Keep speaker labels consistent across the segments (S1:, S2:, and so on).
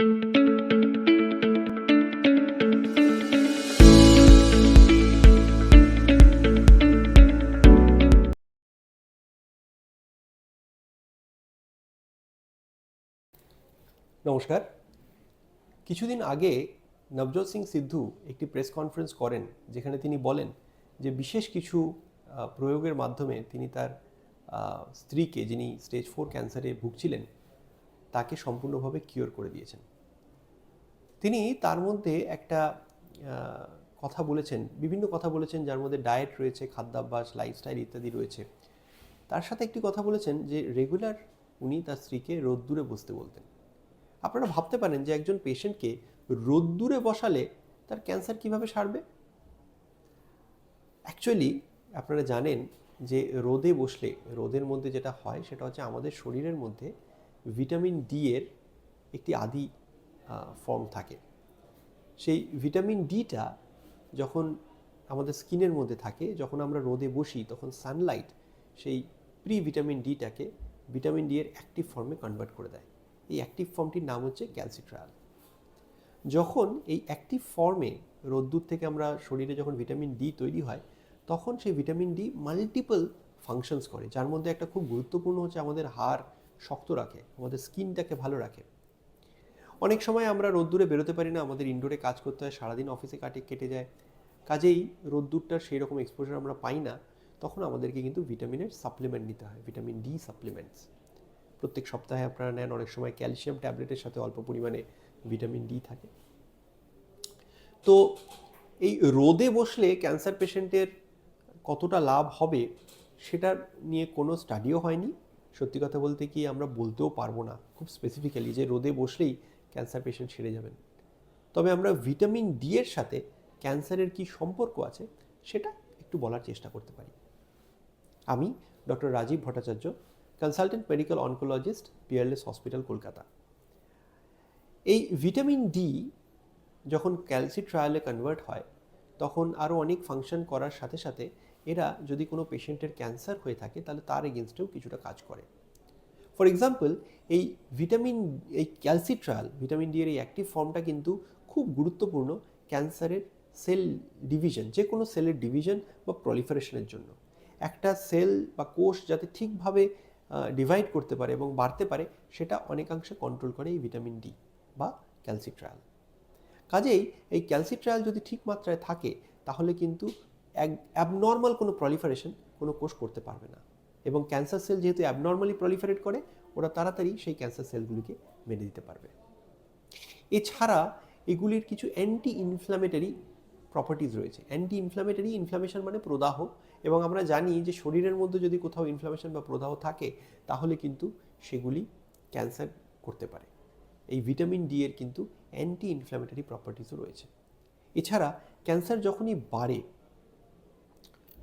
S1: নমস্কার। কিছুদিন আগে নবজোৎ সিং সিদ্ধু একটি প্রেস কনফারেন্স করেন, যেখানে তিনি বলেন যে বিশেষ কিছু প্রয়োগের মাধ্যমে তিনি তার স্ত্রীকে, যিনি স্টেজ ফোর ক্যান্সারে ভুগছিলেন, তাকে সম্পূর্ণভাবে কিওর করে দিয়েছেন। তিনি তার মধ্যে একটা কথা বলেছেন, বিভিন্ন কথা বলেছেন যার মধ্যে ডায়েট রয়েছে, খাদ্যাভ্যাস লাইফস্টাইল ইত্যাদি রয়েছে। তার সাথে একটি কথা বলেছেন যে রেগুলার উনি তার স্ত্রীকে রোদ্দুরে বসতে বলতেন। আপনারা ভাবতে পারেন যে একজন পেশেন্টকে রোদ্দুরে বসালে তার ক্যান্সার কীভাবে সারবে? অ্যাকচুয়ালি আপনারা জানেন যে রোদে বসলে, রোদের মধ্যে যেটা হয় সেটা হচ্ছে আমাদের শরীরের মধ্যে ভিটামিন ডি এর একটি আদি ফর্ম থাকে। সেই ভিটামিন ডিটা যখন আমাদের স্কিনের মধ্যে থাকে, যখন আমরা রোদে বসি, তখন সানলাইট সেই প্রি ভিটামিন ডিটাকে ভিটামিন ডি এর অ্যাক্টিভ ফর্মে কনভার্ট করে দেয়। এই অ্যাক্টিভ ফর্মটির নাম হচ্ছে ক্যালসিট্রায়াল যখন এই অ্যাক্টিভ ফর্মে রোদ্দুর থেকে আমরা শরীরে যখন ভিটামিন ডি তৈরি হয়, তখন সেই ভিটামিন ডি মাল্টিপল ফাংশনস করে, যার মধ্যে একটা খুব গুরুত্বপূর্ণ হচ্ছে আমাদের হাড় শক্ত রাখে, আমাদের স্কিনটাকে ভালো রাখে। অনেক সময় আমরা রোদ্দুরে বেরোতে পারি না, আমাদের ইনডোরে কাজ করতে হয়, সারাদিন অফিসে কাটে কেটে যায়। কাজেই রোদ্দুরটার সেই রকম এক্সপোজার আমরা পাই না, তখন আমাদেরকে কিন্তু ভিটামিনের সাপ্লিমেন্ট নিতে হয় ভিটামিন ডি সাপ্লিমেন্টস প্রত্যেক সপ্তাহে আপনারা নেন, অনেক সময় ক্যালসিয়াম ট্যাবলেটের সাথে অল্প পরিমাণে ভিটামিন ডি থাকে। তো এই রোদে বসলে ক্যান্সার পেশেন্টের কতটা লাভ হবে, সেটার নিয়ে কোনো স্টাডিও হয়নি। সত্যি কথা বলতে কি আমরা বলতেও পারব না। খুব স্পেসিফিক্যালি যে রোদে বসলেই ক্যান্সার পেশেন্ট সেরে যাবেন। তবে আমরা ভিটামিন ডি এর সাথে ক্যান্সারের কি সম্পর্ক আছে সেটা একটু বলার চেষ্টা করতে পারি। আমি doctor Rajib Bhattacharya consultant medical oncologist Peerless hospital Kolkata. এই ভিটামিন ডি যখন ক্যালসি ট্রায়ালে কনভার্ট হয়, তখন আরও অনেক ফাংশন করার সাথে সাথে এরা যদি কোনো পেশেন্টের ক্যান্সার হয়ে থাকে, তাহলে তার এগেনস্টেও কিছুটা কাজ করে। ফর এক্সাম্পল এই ভিটামিন এই ক্যালসিট্রাল ভিটামিন ডি এর এই অ্যাক্টিভ ফর্মটা কিন্তু খুব গুরুত্বপূর্ণ ক্যান্সারের সেল ডিভিশন যে কোনো সেলের ডিভিশন বা প্রলিফারেশনের জন্য। একটা সেল বা কোষ যাতে ঠিকভাবে ডিভাইড করতে পারে এবং বাড়তে পারে, সেটা অনেকাংশে কন্ট্রোল করে এই ভিটামিন ডি বা ক্যালসিট্রাল কাজেই এই ক্যালসিট্রায়াল যদি ঠিক মাত্রায় থাকে, তাহলে কিন্তু এক অ্যাবনর্মাল কোনো প্রলিফারেশন কোনো কোষ করতে পারবে না। এবং ক্যান্সার সেল যেহেতু অ্যাবনর্মালি প্রলিফারেট করে, ওরা তাড়াতাড়ি সেই ক্যান্সার সেলগুলিকে মেরে দিতে পারবে। এছাড়া এগুলির কিছু অ্যান্টি ইনফ্ল্যামেটারি প্রপার্টিজ রয়েছে। অ্যান্টি ইনফ্ল্যামেটারি ইনফ্ল্যামেশন মানে প্রদাহ, এবং আমরা জানি যে শরীরের মধ্যে যদি কোথাও ইনফ্ল্যামেশন বা প্রদাহ থাকে, তাহলে কিন্তু সেগুলি ক্যান্সার করতে পারে। এই ভিটামিন ডি এর কিন্তু অ্যান্টি ইনফ্ল্যামেটারি প্রপার্টিসও রয়েছে। এছাড়া ক্যান্সার যখনই বাড়ে,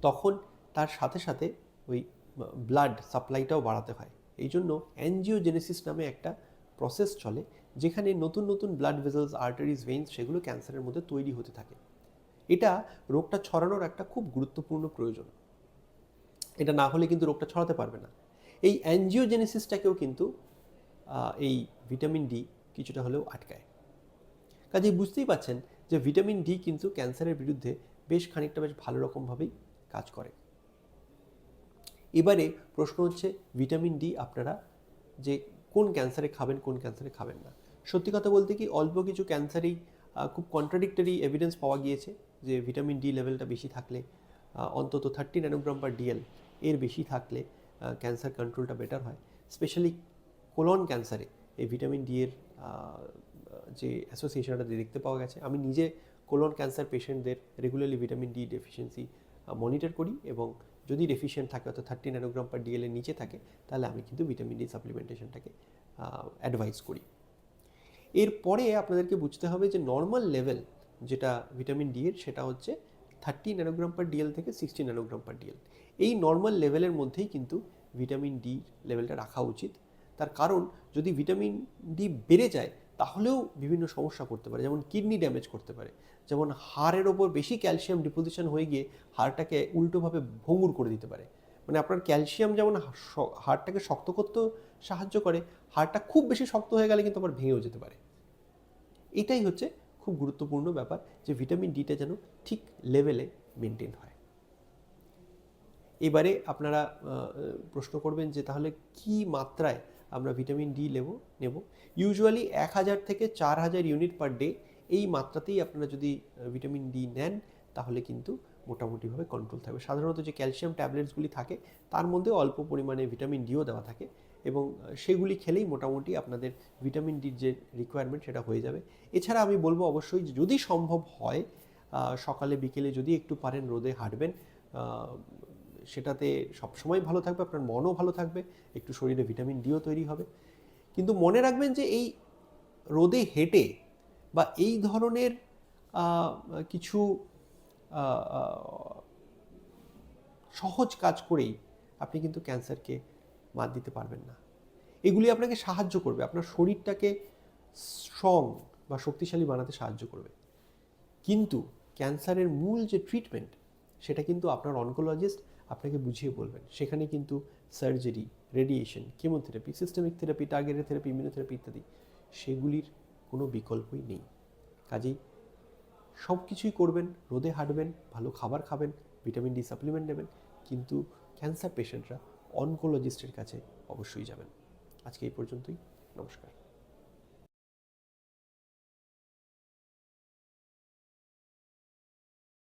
S1: তখন তার সাথে সাথে ওই ব্লাড সাপ্লাইটাও বাড়াতে হয়। এই জন্য অ্যানজিওজেনেসিস নামে একটা প্রসেস চলে, যেখানে নতুন নতুন ব্লাড ভেসেলস আর্টারিজ ভেইনস সেগুলো ক্যান্সারের মধ্যে তৈরি হতে থাকে। এটা রোগটা ছড়ানোর একটা খুব গুরুত্বপূর্ণ প্রয়োজন। এটা না হলে কিন্তু রোগটা ছড়াতে পারবে না। এই অ্যানজিওজেনেসিসটাকেও কিন্তু এই ভিটামিন ডি কিছুটা হলেও আটকায়। কাজেই বুঝতেই পাচ্ছেন যে ভিটামিন ডি কিন্তু ক্যান্সারের বিরুদ্ধে বেশ খানিকটা বেশ ভালো রকমভাবেই কাজ করে। এবারে প্রশ্ন হচ্ছে, ভিটামিন ডি আপনারা যে কোন ক্যান্সারে খাবেন, কোন ক্যান্সারে খাবেন না। সত্যি কথা বলতে কি, অল্প কিছু ক্যান্সারেই খুব কন্ট্রাডিক্টরি এভিডেন্স পাওয়া গিয়েছে যে ভিটামিন ডি লেভেলটা বেশি থাকলে অন্তত থার্টি ন্যানোগ্রাম পার ডিএল এর বেশি থাকলে ক্যান্সার কন্ট্রোলটা বেটার হয়। স্পেশালি কোলন ক্যান্সারে এই ভিটামিন ডি এর যে অ্যাসোসিয়েশনটা দেখতে পাওয়া গেছে, আমি নিজে কোলন ক্যান্সার পেশেন্টদের regularly vitamin D deficiency monitor করি এবং যদি ডেফিসিয়েন্ট থাকে, অর্থাৎ থার্টি ন্যানোগ্রাম পার ডিএল এর নিচে থাকে, তাহলে আমি কিন্তু ভিটামিন ডি সাপ্লিমেন্টেশনটাকে অ্যাডভাইস করি। এরপরে আপনাদেরকে বুঝতে হবে যে নর্মাল লেভেল যেটা ভিটামিন ডি এর, সেটা হচ্ছে থার্টি ন্যানোগ্রাম পার ডিএল থেকে সিক্সটি ন্যানোগ্রাম পার ডিএল এই নর্মাল লেভেলের মধ্যেই কিন্তু ভিটামিন ডি লেভেলটা রাখা উচিত। তার কারণ, যদি ভিটামিন ডি বেড়ে যায় তাহলেও বিভিন্ন সমস্যা করতে পারে, যেমন কিডনি ড্যামেজ করতে পারে। যেমন হাড়ের ওপর বেশি ক্যালসিয়াম ডিপোজিশন হয়ে গিয়ে হাড়টাকে উল্টোভাবে ভঙ্গুর করে দিতে পারে। মানে আপনার ক্যালসিয়াম যেমন হাড়টাকে শক্ত করতেও সাহায্য করে, হাড়টা খুব বেশি শক্ত হয়ে গেলে কিন্তু আবার ভেঙেও যেতে পারে। এটাই হচ্ছে খুব গুরুত্বপূর্ণ ব্যাপার যে ভিটামিন ডিটা যেন ঠিক লেভেলে মেনটেন হয়। এবারে আপনারা প্রশ্ন করবেন যে তাহলে কি মাত্রায় আমরা ভিটামিন ডি নেব নেব। ইউজুয়ালি এক হাজার থেকে চার হাজার ইউনিট পার ডে এই মাত্রাতেই আপনারা যদি ভিটামিন ডি নেন, তাহলে কিন্তু মোটামুটিভাবে কন্ট্রোল থাকবে। সাধারণত যে ক্যালসিয়াম ট্যাবলেটসগুলি থাকে, তার মধ্যে অল্প পরিমাণে ভিটামিন ডিও দেওয়া থাকে এবং সেগুলি খেলেই মোটামুটি আপনাদের ভিটামিন ডির যে রিকোয়ারমেন্ট সেটা হয়ে যাবে। এছাড়া আমি বলব অবশ্যই যদি সম্ভব হয় সকালে বিকেলে যদি একটু পারেন রোদে হাঁটবেন সেটাতে সবসময় ভালো থাকবে, আপনার মনও ভালো থাকবে, একটু শরীরে ভিটামিন ডিও তৈরি হবে। কিন্তু মনে রাখবেন যে এই রোদে হেঁটে বা এই ধরনের কিছু সহজ কাজ করেই আপনি কিন্তু ক্যান্সারকে মাত দিতে পারবেন না। এগুলি আপনাকে সাহায্য করবে, আপনার শরীরটাকে স্ট্রং বা শক্তিশালী বানাতে সাহায্য করবে। কিন্তু ক্যান্সারের মূল যে ট্রিটমেন্ট, সেটা কিন্তু আপনার অনকোলজিস্ট আপনাকে বুঝিয়ে বলবেন। সেখানে কিন্তু surgery radiation chemotherapy systemic therapy targeted therapy immunotherapy ইত্যাদি, সেগুলির কোনো বিকল্পই নেই। কাজেই সব কিছুই করবেন, রোদে হাঁটবেন, ভালো খাবার খাবেন ভিটামিন ডি সাপ্লিমেন্ট নেবেন, কিন্তু ক্যান্সার পেশেন্টরা অনকোলজিস্টের কাছে অবশ্যই যাবেন। আজকে এই পর্যন্তই, নমস্কার।